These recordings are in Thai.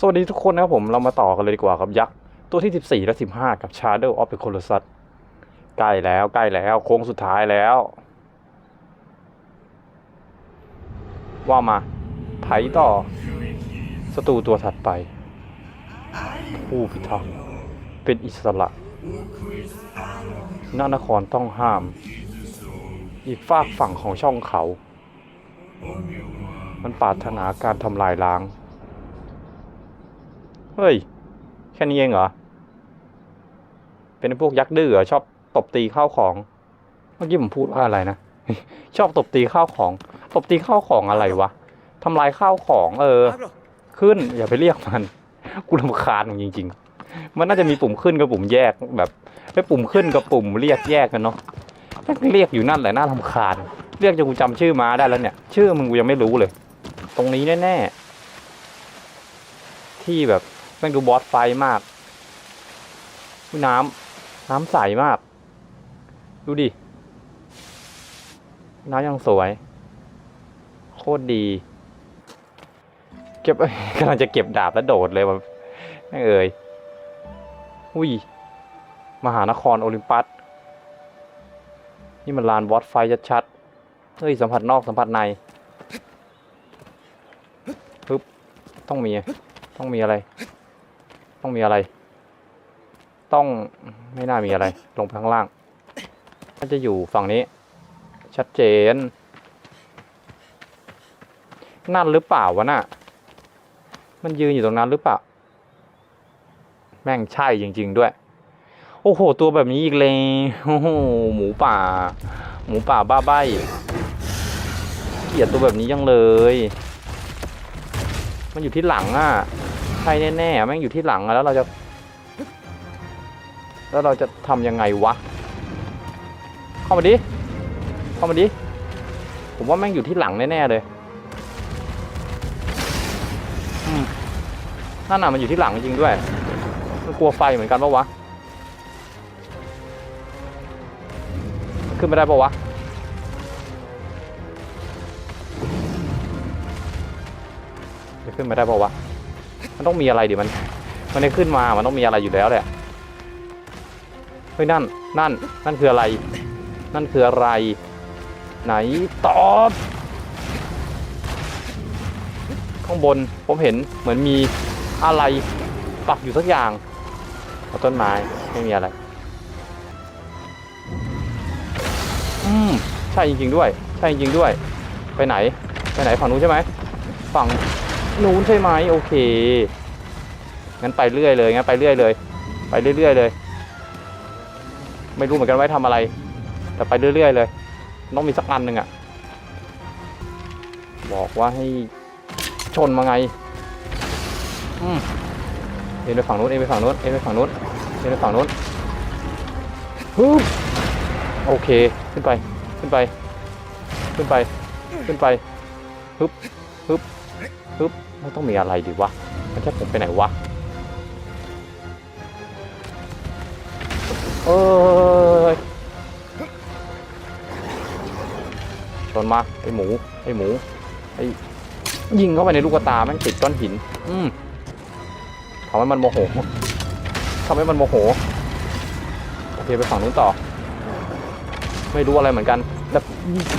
สวัสดีทุกคนนะครับผมเรามาต่อกันเลยดีกว่าครับยักษ์ตัวที่ 14 และ 15 กับ Shadow of the Colossus ใกล้แล้วใกล้แล้วโค้งสุดท้ายแล้ว ว่ามาไถต่อศัตรูตัวถัดไป ผู้พิทักษ์เป็นอิสระนานครต้องห้าม อีกฝากฝั่งของช่องเขา มันปรารถนาการทำลายล้าง เฮ้ย แค่นี้เองเหรอ เป็นพวกยักษ์ดื้อเหรอชอบตบตีข้าวของ เมื่อกี้ผมพูดว่าอะไรนะ ชอบตบตีข้าวของ ตบตีข้าวของอะไรวะทำลายข้าวของ เออ ขึ้น อย่าไปเรียกมันกูรำคาญมันจริง ๆ มันน่าจะมีปุ่มขึ้นกับปุ่มแยกแบบไม่ปุ่มขึ้นกับปุ่มเรียกแยกกันเนาะแม่งเรียกอยู่นั่นแหละน่ารำคาญ เรียกจนกูจำชื่อม้าได้แล้วเนี่ย ชื่อมึงกูยังไม่รู้เลย ตรงนี้แน่ๆที่แบบ แม่งดูบอสไฟมากน้ำน้ำใสมาก ดูดิ น้ำยังสวย โคตรดี เก็บกำลังจะเก็บดาบแล้วโดดเลยว่ะแม่งเอ่ยอุ้ย มหานครโอลิมปัส นี่มันลานบอสไฟชัดๆเฮ้ย สัมผัสนอกสัมผัสในปึ๊บต้องมี ต้องมีอะไร ต้องมีอะไร ต้องไม่น่ามีอะไร ลงไปข้างล่างน่าจะอยู่ฝั่งนี้ ชัดเจน นั่นหรือเปล่าวะน่ะ มันยืนอยู่ตรงนั้นหรือเปล่า แม่งใช่จริง ๆ ด้วย โอ้โห ตัวแบบนี้อีกเลยโอ้โหหมูป่า หมูป่าบ้าใบเกลียดตัวแบบนี้ยังเลย มันอยู่ที่หลังอะ ช่แน่ๆแม่งอยู่ที่หลังแล้วเราจะ แล้วเราจะทำยังไงวะ เข้ามาดิ เข้ามาดิ ผมว่าแม่งอยู่ที่หลังแน่ๆเลยอืมนั่นน่ะมันอยู่ที่หลังจริงด้วย มันกลัวไฟเหมือนกันปะวะ ขึ้นไม่ได้ปะวะจะขึ้นไม่ได้ปะวะ มันต้องมีอะไรดิมันมันได้ขึ้นมา มันต้องมีอะไรอยู่แล้วแหละ เฮ้ยนั่น นั่น นั่นคืออะไร นั่นคืออะไร ไหนตอบ ข้างบนผมเห็นเหมือนมีอะไรปักอยู่สักอย่างเอาต้นไม้ไม่มีอะไร อืม ใช่จริงๆด้วย ใช่จริงๆด้วย ไปไหน ไปไหนฝั่งนู้นใช่ไหม ฝั่ง นู้นใช่ไหมโอเค งั้นไปเรื่อยเลย งั้นไปเรื่อยเลย ไปเรื่อยๆเลย ไม่รู้เหมือนกันว่าทำอะไร แต่ไปเรื่อยๆเลย ต้องมีสักอันหนึ่งอะบอกว่าให้ชนมาไงอืมเอ็นไปฝั่งนู้น เอ็นไปฝั่งนู้น เอ็นไปฝั่งนู้น เอ็นไปฝั่งนู้นฮึโอเค ขึ้นไป ขึ้นไป ขึ้นไป ขึ้นไป ฮึบ ฮึบ ฮึบมันต้องมีอะไรดีวะ มันจะผมไปไหนวะ เอ้ยชนมาไอหมูไอหมูไอยิงเข้าไปในลูกตาแม่งติดก้อนหิน อืมทำให้มันโมโหทำให้มันโมโห โอเคไปฝั่งนู้นต่อ ไม่รู้อะไรเหมือนกันแต่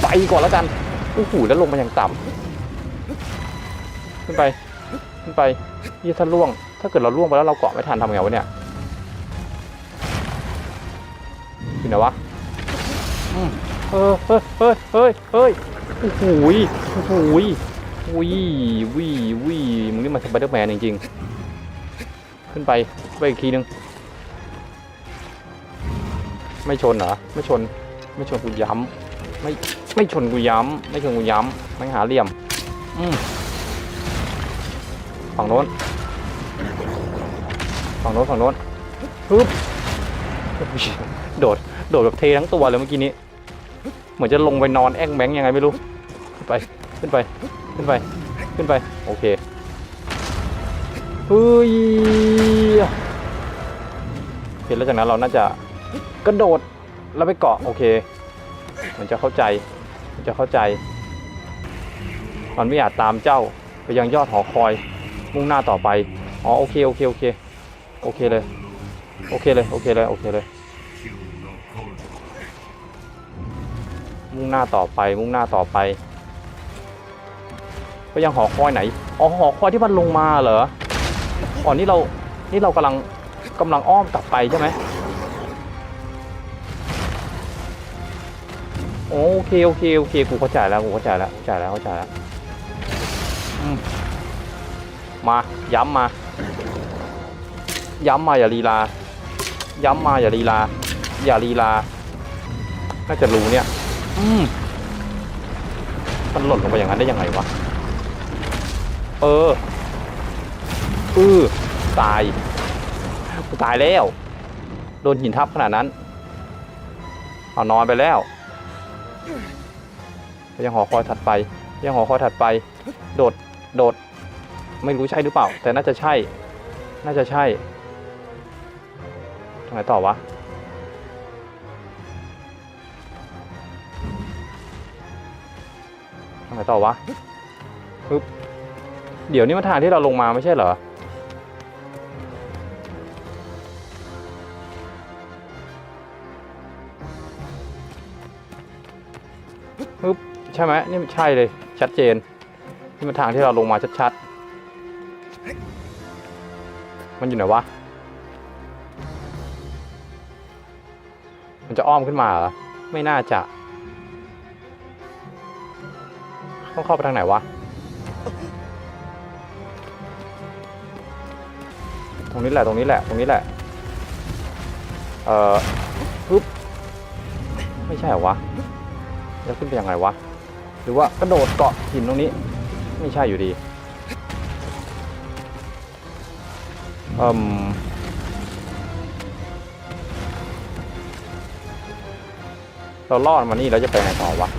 ไปก่อนแล้วกันโอ้โหแล้วลงมาอย่างต่ำ ขึ้นไป ขึ้นไปยี่ถ้าล่วง ถ้าเกิดเราล่วงไปแล้วเราเกาะไม่ทันทำไงวะเนี่ยอยู่ไหนวะอืมเออเฮ้ยเฮ้ยเฮ้ยเฮ้ยโอ้โหยโอ้โหยวิวิวิมึงนี่มันสไปเดอร์แมนจริงๆ ขึ้นไปไปอีกทีนึง ไม่ชนเหรอ ไม่ชน ไม่ชนกูย้ำ ไม่ ไม่ชนกูย้ำ ไม่ชนกูย้ำ ไม่หาเหลี่ยม อืม ฝั่งโน้นฝั่งโน้นฝั่งโน้นปึ๊บโดดโดดแบบเททั้งตัวเลยเมื่อกี้นี้ เหมือนจะลงไปนอนแอ่งแบงยังไงไม่รู้ขึ้นไปขึ้นไปขึ้นไปขึ้นไปโอเคเฮ้ยเห็นแล้วจากนั้นเราน่าจะกระโดดแล้วไปเกาะโอเค มันจะเข้าใจมันจะเข้าใจ มันไม่อาจตามเจ้าไปยังยอดหอคอย มุ่งหน้าต่อไป อ๋อโอเคโอเคโอเคโอเคเลย โอเคเลยโอเคเลยโอเคเลย มุ่งหน้าต่อไป มุ่งหน้าต่อไป ก็ยังหอคอยไหน อ๋อหอคอยที่มันลงมาเหรอ อ๋อนี่เรา นี่เรากำลังกำลังอ้อมกลับไปใช่ไหมโอเคโอเคโอเคกูเข้าใจแล้วกูเข้าใจแล้วเข้าใจแล้วเข้าใจแล้วอืม มา ย้ำมา ย้ำมาอย่าลีลา ย้ำมาอย่าลีลา อย่าลีลา น่าจะรู้เนี่ย อืมมันหล่นลงไปอย่างนั้นได้ยังไงวะ เออเออตายตายแล้ว โดนหินทับขนาดนั้น เอานอนไปแล้วยังหอคอยถัดไป ยังหอคอยถัดไป โดด โดด ไม่รู้ใช่หรือเปล่า แต่น่าจะใช่ น่าจะใช่ทาไหนต่อวะทาไหนต่อวะปึ๊บเดี๋ยวนี้มันทางที่เราลงมาไม่ใช่เหรอ ปึ๊บใช่ไหมนี่มันใช่เลยชัดเจน นี่มันทางที่เราลงมาชัดๆ มันอยู่ไหนวะ มันจะอ้อมขึ้นมาเหรอ ไม่น่าจะ ต้องเข้าไปทางไหนวะ ตรงนี้แหละ ตรงนี้แหละ ตรงนี้แหละ เอ่อปึ๊บ ไม่ใช่เหรอวะ จะขึ้นไปยังไงวะ หรือว่ากระโดดเกาะหินตรงนี้ ไม่ใช่อยู่ดี อ่มเราลอดมานี่แล้วจะไปไหนต่อวะ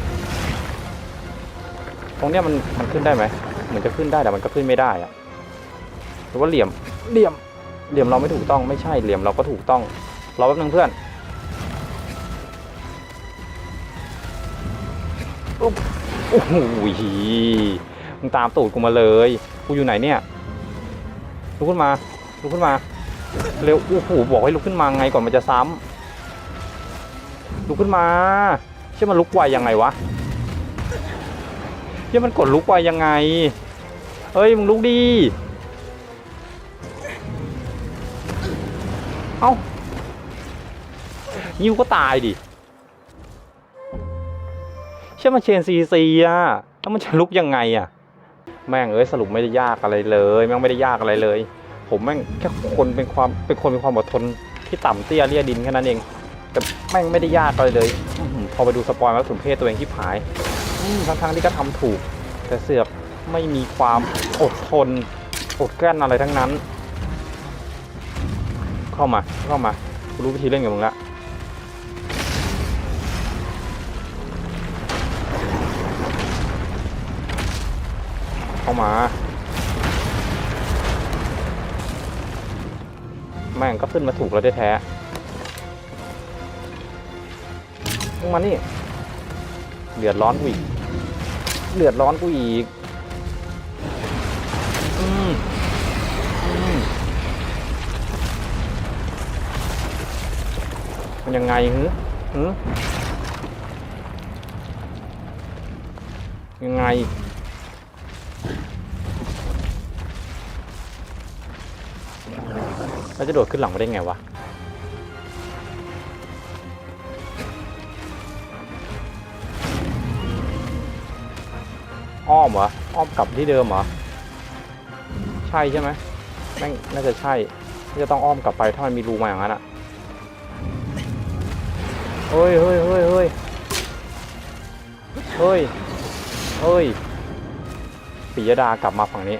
ตรงเนี้ยมันมันขึ้นได้ไหม เหมือนจะขึ้นได้แต่มันก็ขึ้นไม่ได้อะหรือว่าเหลี่ยม เหลี่ยม เหลี่ยมเราไม่ถูกต้อง ไม่ใช่ เหลี่ยมเราก็ถูกต้อง รอแป๊บนึงเพื่อนโอ้โหมึงตามตูดกูมาเลย กูอยู่ไหนเนี่ยลุกขึ้นมา ลุกขึ้นมา เร็วโอ้โหบอกให้ลุกขึ้นมาไงก่อนมันจะซ้ำลุกขึ้นมาเชื่อมันลุกไวยังไงวะเชื่อมันกดลุกไวยังไงเฮ้ยมึงลุกดีเอ้ายิวก็ตายดิเชื่อมันเชนซีซีอะแล้วมันจะลุกยังไงอะแม่งเอ้ยสรุปไม่ได้ยากอะไรเลย แม่งไม่ได้ยากอะไรเลย ผมแม่งแค่คนเป็นความเป็นคนมีความอดทนที่ต่ำเตี้ยเลี่ยดินแค่นั้นเอง แต่แม่งไม่ได้ยากอะไรเลย พอไปดูสปอยล์แล้วสมเพศตัวเองที่ผายทั้งๆที่ก็ทำถูก แต่เสือกไม่มีความอดทนอดกลั้นอะไรทั้งนั้น เข้ามาเข้ามารู้วิธีเล่นกับมึงละเข้ามา แม่งก็ขึ้นมาถูกเราแล้แท้ๆมึงมานี่ เดือดร้อนกูอีก เดือดร้อนกูอีก อืมอืมมันยังไงฮึฮึยังไง จะโดดขึ้นหลังมาได้ไงวะอ้อมเหรออ้อมกลับที่เดิมเหรอใช่ใช่ไหมแม่งน่าจะใช่น่จะต้องอ้อมกลับไปถ้ามันมีรูมาอย่างนั้นอะเฮ้ยเฮ้ยเฮ้ยเฮ้ยเฮ้ยเฮ้ยปิยดากลับมาฝั่งนี้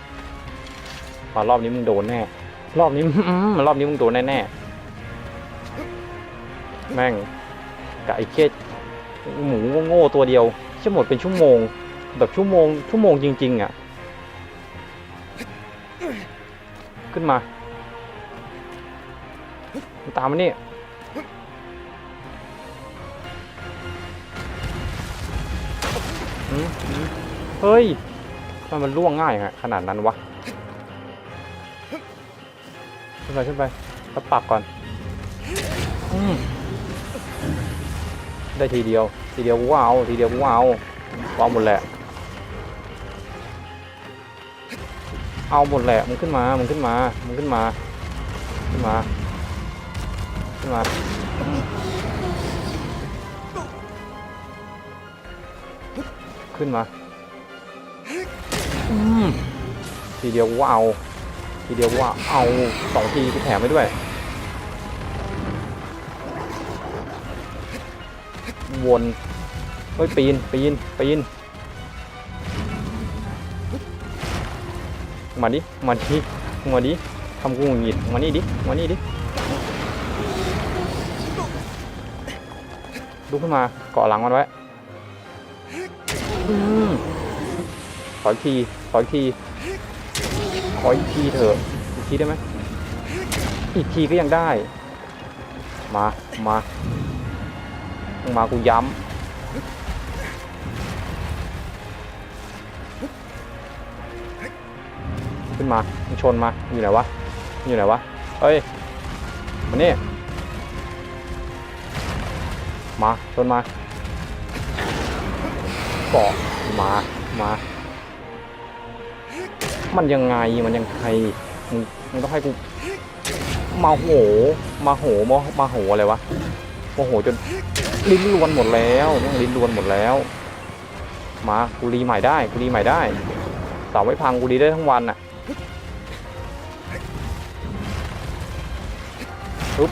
มารอบนี้มึงโดนแน่ รอบนี้ รอบนี้มึงโดนแน่ๆ แม่งกับไอ้เคสหมูโง่ตัวเดียวจะหมดเป็นชั่วโมง แบบชั่วโมง ชั่วโมงจริง ๆ อะ ขึ้นมา ตามมานี่เฮ้ยทำไมมันล่วงง่ายขนาดนั้นวะ ขึ้นไปขึ้นไปแล้วปักก่อนอได้ทีเดียว ทีเดียวกูว่าเอาทีเดียวกูว่าเอาเอาหมดแหละ เอาหมดแหละมึงขึ้นมามึงขึ้นมามึงขึ้นมาขึ้นมาขึ้นมาขึ้นมาอืมทีเดียวกูว่าเอา ทีเดียวว่าเอาสองทีกูแถมไปด้วย วนเฮ้ยปีนปีนปีนมาดิมาดิมาดิทำกูหงุดหงิดมานี่ดิมานี่ดิลุกขึ้นมาเกาะหลังมันไว้ขออีกทีขออีกที ขออีกทีเถอะอีกทีได้ไหมอีกทีก็ยังได้ มามามากูย้ำขึ้นมามึงชนมาอยู่ไหนวะอยู่ไหนวะเฮ้ยมานี่มาชนมาเกาะมามา มันยังไงมันยังไงมึงมึงต้องให้กูมาโหมาโหมามาโหอะไรวะโมโหจนลิ้นรวนหมดแล้วแม่งลิ้นรวนหมดแล้ว มากูรีใหม่ได้กูรีใหม่ได้เสาไม่พังกูรีได้ทั้งวันอะปุ๊บ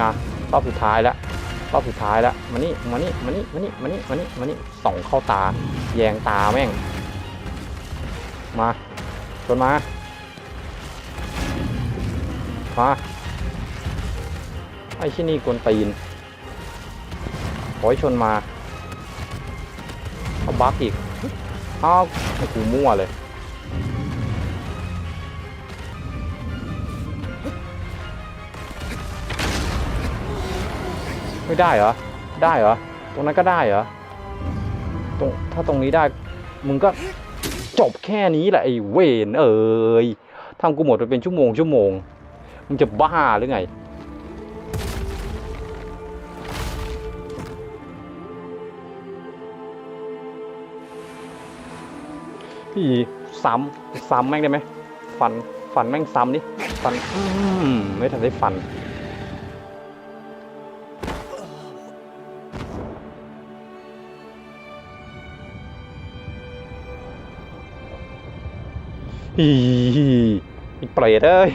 มารอบสุดท้ายแล้วรอบสุดท้ายแล้วมานี่มานี่มานี่มานี่มานี่มานี่มานี่ส่องเข้าตา แยงตาแม่ง มาชนมา มาไอ้ที่นี่กวนตีนขอให้ชนมาเอาบักอีกอ้าไอ้กูมั่วเลยไม่ได้เหรอ ได้เหรอ ตรงนั้นก็ได้เหรอ ตรง ถ้าตรงนี้ได้ มึงก็ จบแค่นี้แหละไอ้เวนเอ้ยทำกูหมดไปเป็นชั่วโมงชั่วโมงมึงจะบ้าหรือไงพี่ซ้ำซ้ำแม่งได้ไหมฟันฟันแม่งซ้ำดิฟันไม่ทันได้ฟัน อีเปรตเอ้ย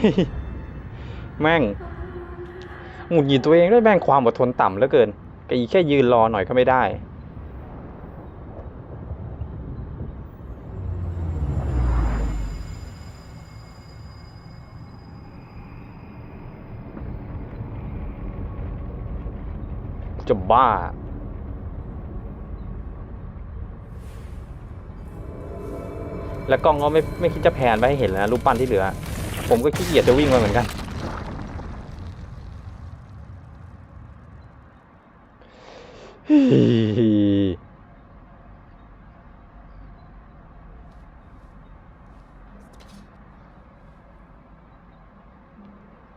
แม่งหงุดหงิดตัวเองด้วยแม่งความอดทนต่ำเหลือเกินแกอีแค่ยืนรอหน่อยก็ไม่ได้จะบ้า แล้วกล้องก็ไม่ไม่คิดจะแพนไปให้เห็นแล้วรูปปั้นที่เหลือ ผมก็ขี้เกียจจะวิ่งมาเหมือนกัน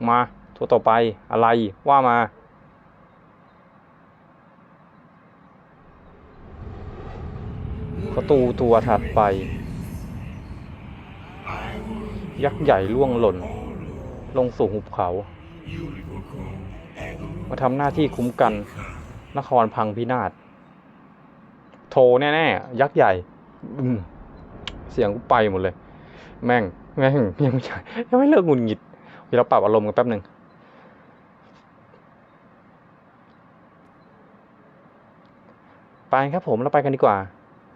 มาตัวต่อไปอะไรว่ามาประตูตัวถัดไป ยักษ์ใหญ่ล่วงหล่น ลงสู่หุบเขา มาทำหน้าที่คุ้มกัน นครพังพินาศโทแน่ๆยักษ์ใหญ่เสียงกูไปหมดเลย แม่ง แม่งยังไม่ใช่ยังไม่เลิกหงุดหงิดเดี๋ยวเราปรับอารมณ์กันแป๊บหนึ่งไปครับผมเราไปกันดีกว่า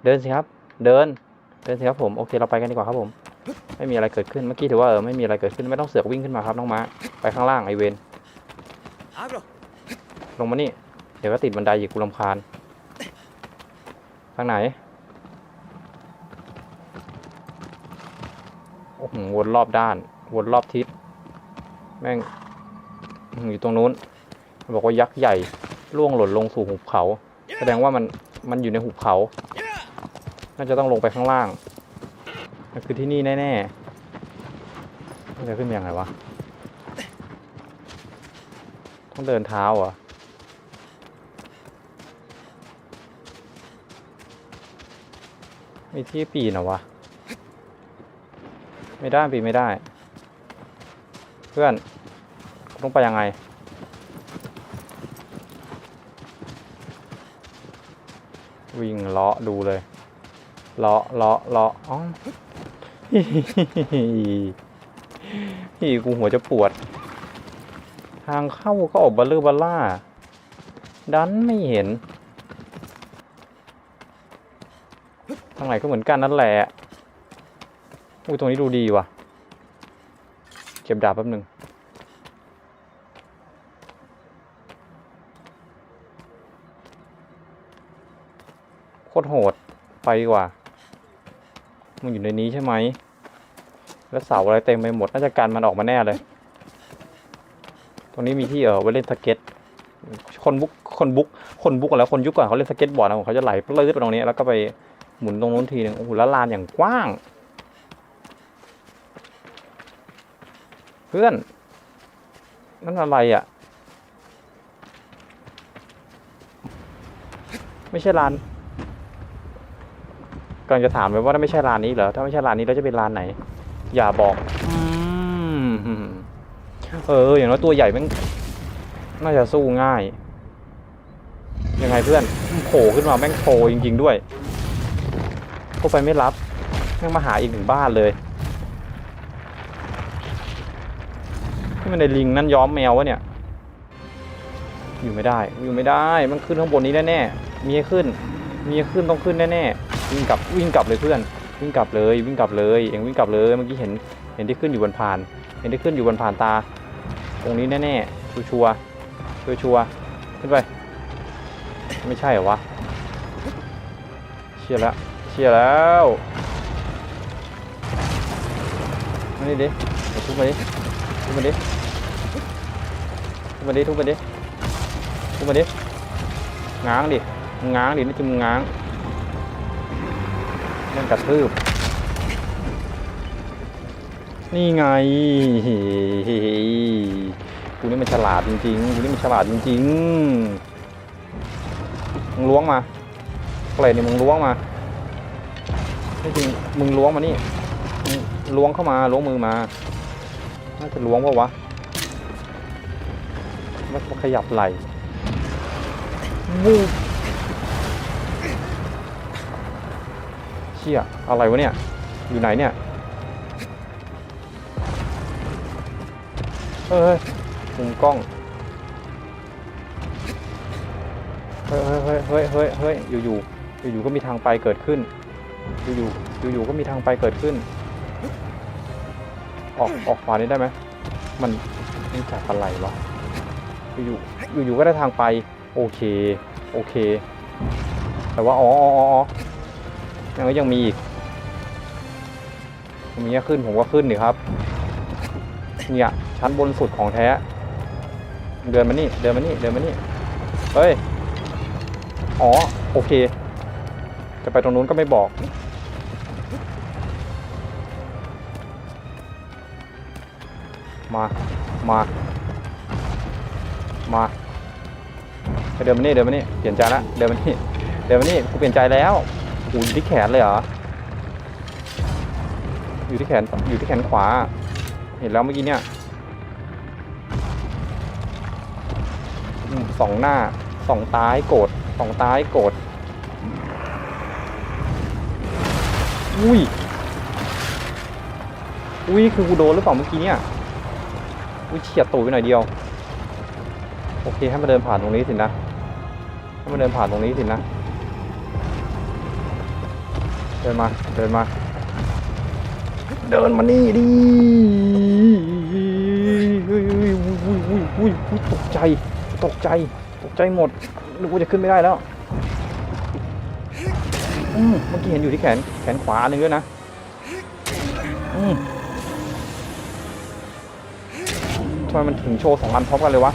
เดินสิครับ เดิน เดินสิครับผม โอเค เราไปกันดีกว่าครับผม ไม่มีอะไรเกิดขึ้น เมื่อกี้ถือว่าเออไม่มีอะไรเกิดขึ้นไม่ต้องเสือกวิ่งขึ้นมาครับน้องม้าไปข้างล่างไอเวนลงมานี่ เดี๋ยวก็ติดบันไดอีกกูรำคาญทางไหนโอ้โหวนรอบด้าน วนรอบทิศ แม่งอยู่ตรงนู้นบอกว่ายักษ์ใหญ่ล่วงหล่นลงสู่หุบเขา แสดงว่ามันมันอยู่ในหุบเขา น่าจะต้องลงไปข้างล่าง นั่นคือที่นี่แน่ๆมันจะขึ้นยังไงวะ ต้องเดินเท้าเหรอมีที่ปีนเหรอวะ ไม่ได้ปีนไม่ได้ เพื่อนต้องไปยังไงวิ่งเลาะดูเลย เลาะเลาะเลาะอ๋อ ฮีกูหัวจะปวด ทางเข้าก็ออกบัลเลอร์บลล่า ดันไม่เห็น ทางไหนก็เหมือนกันนั่นแหละอุ้ยตรงนี้ดูดีว่ะ เก็บดาบแป๊บหนึ่งโคตรโหด ไปดีกว่า มันอยู่ในนี้ใช่ไหม แล้วเสาอะไรเต็มไปหมด น่าจะกันมันออกมาแน่เลย ตรงนี้มีที่เออไว้เล่นสเก็ต คนบุก คนบุก คนบุกก่อนแล้วคนยุคก่อนเขาเล่นสเก็ตบอร์ดนะผมเขาจะไหลปลื้ดไปตรงนี้ แล้วก็ไปหมุนตรงนู้นทีหนึ่งโอ้โหแล้วลานอย่างกว้าง เพื่อน นั่นอะไรอะ ไม่ใช่ร้าน กำลังจะถามเลยว่าถ้าไม่ใช่ร้านนี้เหรอถ้าไม่ใช่ร้านนี้แล้วจะเป็นร้านไหน อย่าบอกอเออ อย่างน้อยตัวใหญ่แม่งน่าจะสู้ง่าย ยังไงเพื่อนโผล่ขึ้นมาแม่งโผล่จริง ๆ ด้วยก็ไปไม่รับแม่งมาหาอีกหนึ่งบ้านเลยที่มันในลิงนั่นย้อมแมววะเนี่ย อยู่ไม่ได้ อยู่ไม่ได้ มันขึ้นข้างบนนี้แน่ๆมีขึ้น มีขึ้นต้องขึ้นแน่ๆ วิ่งกลับวิ่งกลับเลยเพื่อน วิ่งกลับเลยวิ่งกลับเลยเองวิ่งกลับเลยเมื่อกี้เห็นเห็นที่ขึ้นอยู่บนผ่าน เห็นที่ขึ้นอยู่บนผ่านตา ตรงนี้แน่ๆชัวร์ชัวร์ชัวร์ๆขึ้นไป ไม่ใช่เหรอวะเชียร์แล้วเชียร์แล้วมานี่ดิเอาทุบมาดิทุบมาดิทุบมาดิทุบมาดิทุบมาดิง้างดิงง้างดินี่จะมึงง้าง เล่นกระทืบ นี่ไงกูนี่มันฉลาดจริงๆกูนี่มันฉลาดจริงๆมึงล้วงมาอะไรเนี่ยมึงล้วงมาไม่จริงมึงล้วงมานี่ล้วงเข้ามาล้วงมือมาน่าจะล้วงปะวะมันขยับไหลวู ชี่ยอะไรวะเนี่ย อยู่ไหนเนี่ยเฮ้ยมุมกล้อง เฮ้ยเฮ้ยเฮ้ยเฮ้ยเฮ้ยอยู่อยู่อยู่อยู่ๆก็มีทางไปเกิดขึ้น อยู่อยู่อยู่อยู่ๆก็มีทางไปเกิดขึ้น ออกออกขวานี้ได้ไหมมันมันจากอะไรวะอยู่อยู่อยู่อยู่ๆก็ได้ทางไป โอเค โอเค แต่ว่า อ๋ออ๋ออ๋อ ยังยังมีอีกมีให้ขึ้นผมก็ขึ้นดิครับเนี่ยชั้นบนสุดของแท้ เดินมานี่ เดินมานี่ เดินมานี่ เฮ้ย อ๋อ โอเค จะไปตรงนู้นก็ไม่บอก มา มา มา เดินมานี่ เดินมานี่ เปลี่ยนใจละ เดินมานี่ เดินมานี่ กูเปลี่ยนใจแล้วูอยู่ที่แขนเลยเหรอ อยู่ที่แขน อยู่ที่แขนขวา เห็นแล้วเมื่อกี้เนี่ยอสองหน้าสองตายโกรธสองตายโกรธอุ้ย อุ้ย คือกูโดนหรือเปล่าเมื่อกี้เนี่ยอุ้ยเฉียดตูไปหน่อยเดียว โอเค ให้มาเดินผ่านตรงนี้สินะ ให้มาเดินผ่านตรงนี้สินะ ดินมา เดินมา เดินมานี่ดิอุ้ยอุ้ยตกใจ ตกใจ ตกใจหมดนึกว่าจะขึ้นไม่ได้แล้วอืมเมื่อกี้เห็นอยู่ที่แขน แขนขวาหนึ่งด้วยนะ อืมทำไมมันถึงโชว์สองอันพร้อมกันเลยวะ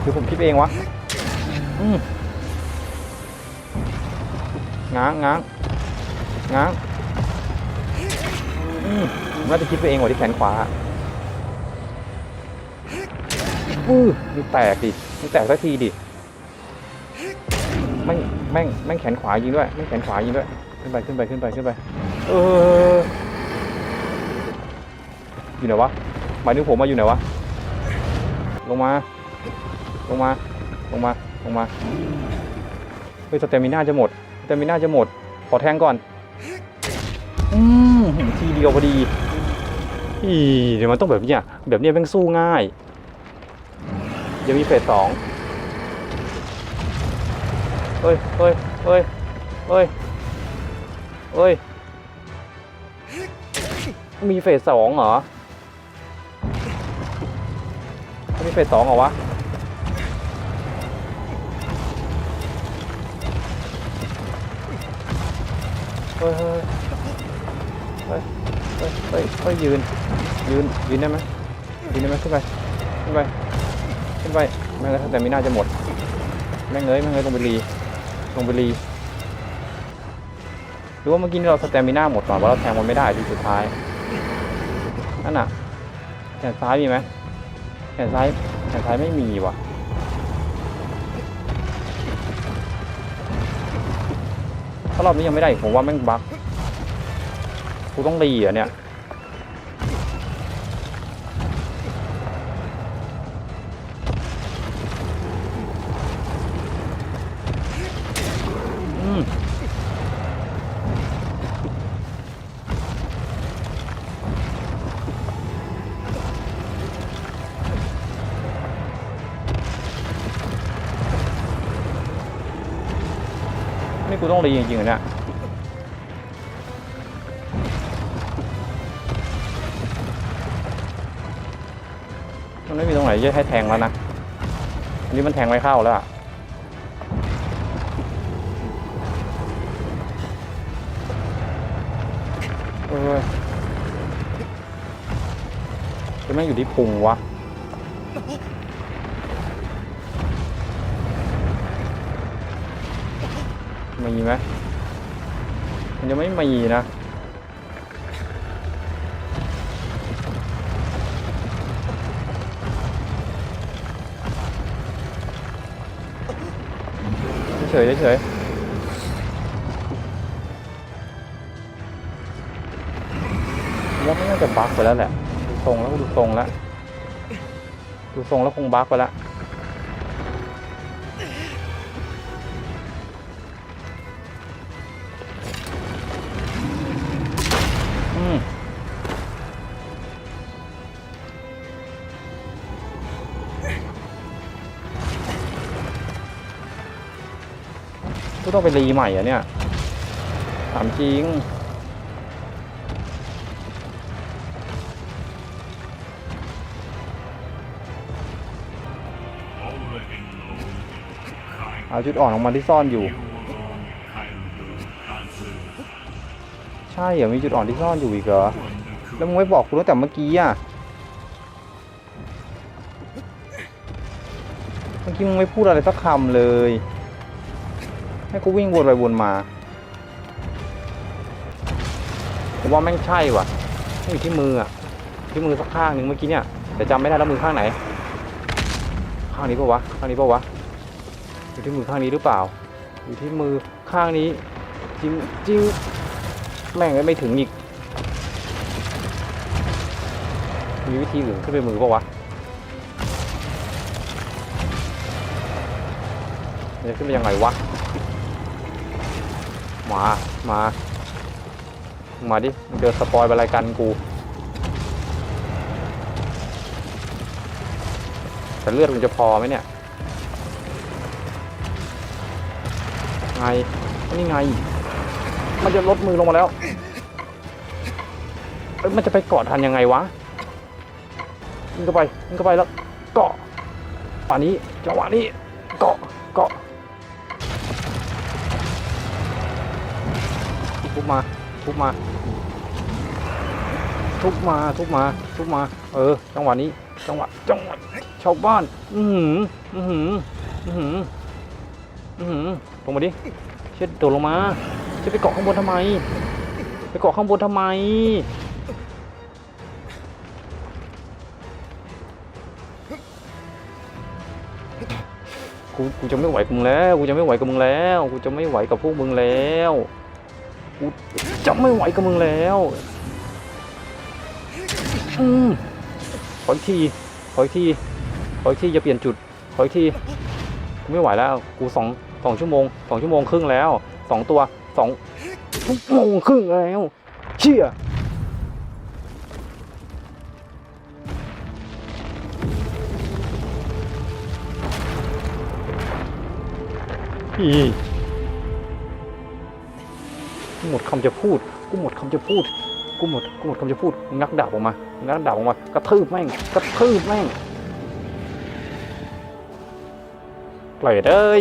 หรือผมคิดเองวะ อืม ง้างง้างง้างน่าจะคิดไปเองว่าที่แขนขวาอือนี่แตกดินี่แตกสักทีดิแม่งแม่งแม่งแขนขวายิงด้วยแม่งแขนขวายิงด้วย ขึ้นไปขึ้นไปขึ้นไปขึ้นไป เออ อยู่ไหนวะหมายถึงผมมาอยู่ไหนวะ ลงมา ลงมา ลงมา ลงมา เฮ้ยสเตมิน่าจะหมด สเตมิน่าจะหมด ขอแทงก่อน อืมทีเดียวพอดีอีเดี๋ยวมันต้องแบบเนี้ยแบบเนี้ยแม่งสู้ง่ายเดี๋ยวมีเฟสสองเฮ้ยเฮ้ยเฮ้ยเฮ้ยเฮ้ย มีเฟสสองเหรอ มีเฟสสองเหรอวะ ฮ้ยเฮ้ยเฮ้ยเฮ้ยเฮ้ยยืน ยืน ยืนได้ไหมยืนได้ไหมขึ้นไป ขึ้นไป ขึ้นไปแม่งแล้วแต่มีน่าจะหมด แม่งเอ้ยแม่งเอ้ยลงไปรีลงไปรีหรือว่าเมื่อกี้เราสแตมิน่าหมดก่อนว่าเราแทงมันไม่ได้ทีสุดท้าย นั่นน่ะ แขนซ้ายมีไหมแขนซ้าย แขนซ้ายไม่มีว่ะารอบนี้ยังไม่ได้ผมว่าแม่งบั๊กกูต้องรีอะเนี่ย ต้องรีจริงๆเหรอเนี่ยมันไม่มีตรงไหนจะให้แทงแล้วนะ อันนี้มันแทงไม่เข้าแล้วอะเออจะแม่งอยู่ที่พุงวะ มีไหมมันยังไม่มีนะเฉยเฉยๆว่าไม่น่าจะบั๊กไปแล้วแหละ ดูทรงแล้วดูทรงแล้ว ดูทรงแล้วคงบั๊กไปแล้ว ก็ต้องไปรีใหม่อะเนี่ยถามจริง เอาจุดอ่อนออกมาที่ซ่อนอยู่ ใช่เหรอมีจุดอ่อนที่ซ่อนอยู่อีกเหรอ แล้วมึงไม่บอกกูตั้งแต่เมื่อกี้อะ เมื่อกี้มึงไม่พูดอะไรสักคำเลย ให้กูวิ่งวนไปวนมาผมว่าแม่งใช่ว่ะไม่อยู่ที่มืออะ ที่มือสักข้างหนึ่งเมื่อกี้เนี่ยแต่จำไม่ได้แล้วมือข้างไหน ข้างนี้ปะวะ ข้างนี้ปะวะ อยู่ที่มือข้างนี้หรือเปล่า อยู่ที่มือข้างนี้จริงจริงแม่งไม่ถึงอีก มีวิธีอื่นขึ้นไปมือปะวะจะขึ้นไปยังไงวะ มา มา มาดิมึงเจอสปอยอะไรกันกู แต่เลือดมันจะพอไหมเนี่ย ไง นี่ไง มันจะลดมือลงมาแล้วเอ้ยมันจะไปเกาะทันยังไงวะมึงก็ไปมึงก็ไปแล้วเกาะป่านนี้จังหวะนี้ บมา ทุบมา ทุบมา ทุบมา ทุบมา เออ จังหวะนี้ จังหวะ จังหวะ ชาวบ้าน อืมอืมอืมอื้มลงมาดิ เช็ดโดดลงมาเช็ดไปเกาะข้างบนทำไม ไปเกาะข้างบนทำไม กู กูจะไม่ไหวกับมึงแล้ว กูจะไม่ไหวกับมึงแล้ว กูจะไม่ไหวกับพวกมึงแล้ว กูจะไม่ไหวกับมึงแล้วอืมขออีกทีขออีกทีขออีกทีอย่าเปลี่ยนจุดขออีกทีกูไม่ไหวแล้ว กูสองสองชั่วโมงสองชั่วโมงครึ่งแล้วสองตัวสองชั่วโมงครึ่งแล้วเชี่ยอี กูหมดคำจะพูด กูหมดคำจะพูด กูหมด กูหมดคำจะพูด งักดาบออกมา งักดาบออกมา กระทืบแม่ง กระทืบแม่งปล่อยเลย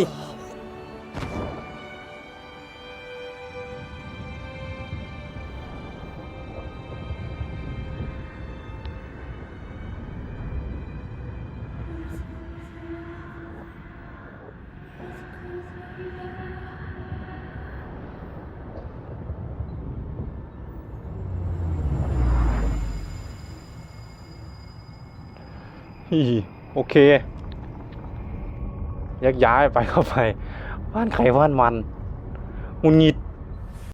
โอเคยกย้ายไปเข้าไป บ้านใครบ้านมันหงุนงิด